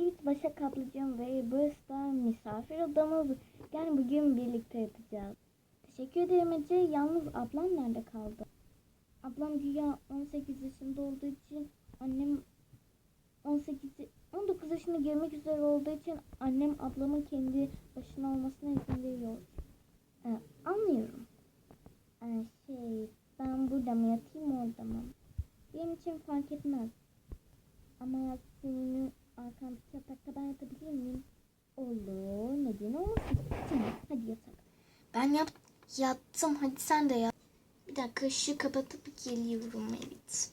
ilk Başak ablacığım ve burası da misafir odamız. Yani bugün birlikte yatacağız. Teşekkür ederim Ece. Yalnız ablam nerede kaldı? Ablam güya 18 yaşında olduğu için annem 18 19 yaşına girmek üzere olduğu için annem ablamın kendi başına olmasına izin veriyor. Ee, anlıyorum. Ee, şey ben burada mı yatayım orada mı? Benim için fark etmez. Ama senin yatakta ben yatabilir miyim? Olur. Neden olmasın? Tamam hadi yatak. Ben yap yattım. Hadi sen de yat. Bir dakika ışığı kapatıp geliyorum evet.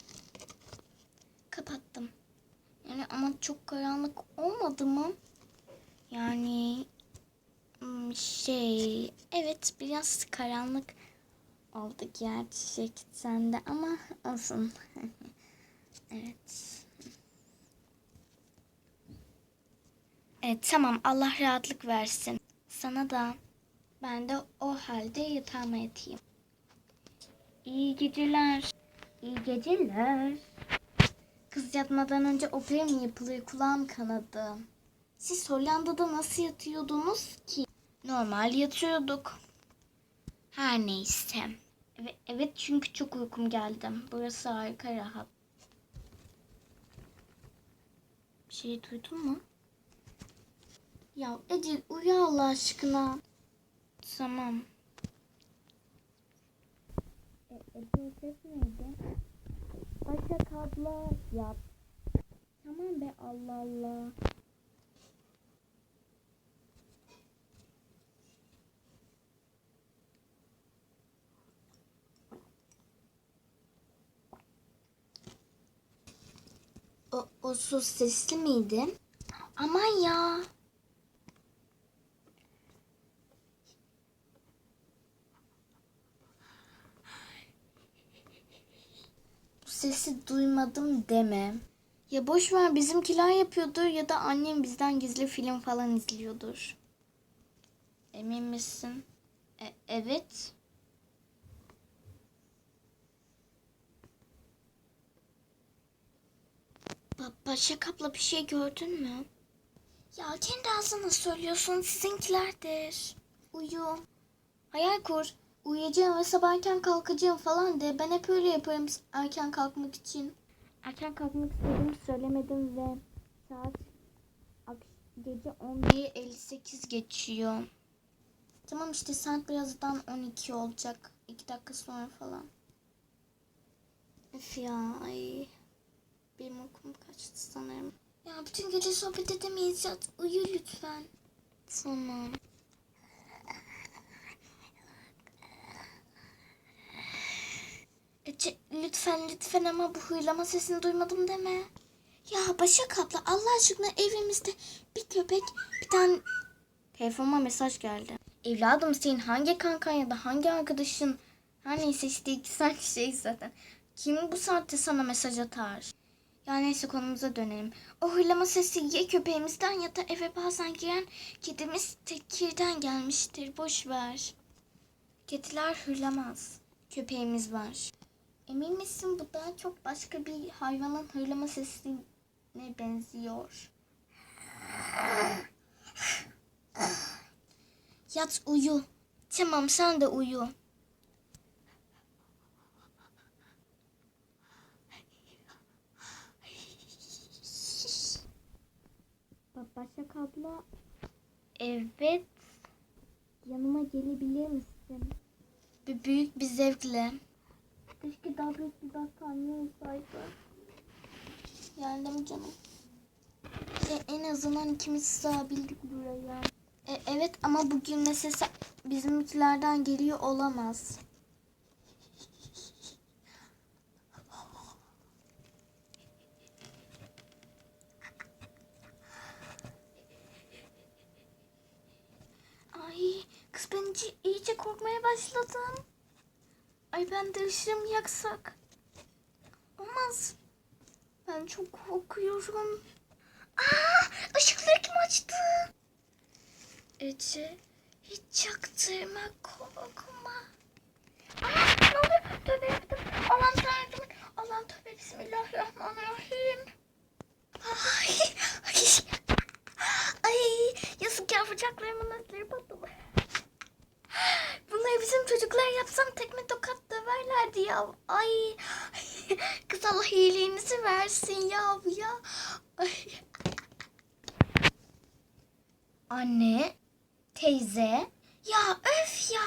Kapattım. Yani ama çok karanlık olmadı mı? Yani şey evet biraz karanlık oldu gerçekten de ama olsun. evet. Evet tamam Allah rahatlık versin. Sana da. Ben de o halde yatağıma yatayım. İyi geceler. İyi geceler. Kız yatmadan önce opera mı yapılıyor? Kulağım kanadı. Siz Hollanda'da nasıl yatıyordunuz ki? Normal yatıyorduk. Her neyse. Evet, evet çünkü çok uykum geldi. Burası harika rahat. Bir şey duydun mu? Ya Ece uyu Allah aşkına. Tamam. E, ses neydi? Başak abla yat. Tamam be Allah Allah. O, o su sesli miydi? Aman ya. Sesi duymadım deme. Ya boş ver bizimkiler yapıyordur ya da annem bizden gizli film falan izliyordur. Emin misin? E- evet. Ba Başak abla bir şey gördün mü? Ya kendi ağzına söylüyorsun sizinkilerdir. Uyu. Hayal kur. Uyuyacağım ve sabah erken kalkacağım falan de. Ben hep öyle yaparım erken kalkmak için. Erken kalkmak istediğimi söylemedim ve saat gece 11 Bir 58 geçiyor. Tamam işte saat birazdan 12 olacak. 2 dakika sonra falan. Üf ya ay. Benim uykum kaçtı sanırım. Ya bütün gece sohbet edemeyiz. Yat uyu lütfen. Tamam. Lütfen lütfen ama bu hıylama sesini duymadım deme. Ya Başak abla Allah aşkına evimizde bir köpek bir tane... Telefonuma mesaj geldi. Evladım senin hangi kankan ya da hangi arkadaşın her neyse işte iki saat şey zaten. Kim bu saatte sana mesaj atar? Ya neyse konumuza dönelim. O hırlama sesi ya köpeğimizden ya da eve bazen giren kedimiz tekirden gelmiştir. Boş ver. Kediler hırlamaz. Köpeğimiz var. Emin misin bu daha çok başka bir hayvanın hırlama sesine benziyor. Yat uyu. Tamam sen de uyu. Başak abla Evet. yanıma gelebilir misin? Bir büyük bir zevkle. Keşke daha büyük bir battaniye olsaydı. Geldim canım. E, en azından ikimiz sığabildik buraya. E, evet ama bugün ne sesi bizimkilerden geliyor olamaz. Ay kız ben iyice, korkmaya başladım. Ay ben de ışığımı yaksak. Olmaz. Ben çok korkuyorum. Aa, ışıkları kim açtı? Ece hiç çaktırma korkma. Aa, ne oluyor? Tövbe yaptım. Allah'ım tanrım. Allah'ım tövbe bismillahirrahmanirrahim. Ay, ay, ay yazık ya bacaklarımın ötleri patladı. Bunları bizim çocuklar yapsam tekme döverlerdi ya. Ay. Kız Allah iyiliğinizi versin ya ya. Ay. Anne, teyze. Ya öf ya.